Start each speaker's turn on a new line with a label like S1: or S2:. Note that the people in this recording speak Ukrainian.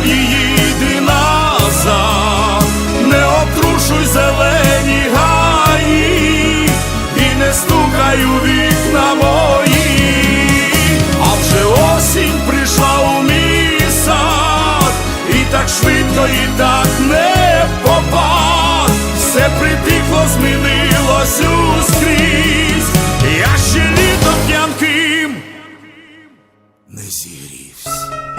S1: нам її дріназа, не обтрушуй зелені гаї і не стукай у вікна мої, а вже осінь прийшла у мій і так швидко, і так не попав. все припікло, змінилось ускрізь, я ще літо п'янким не зігрівсь.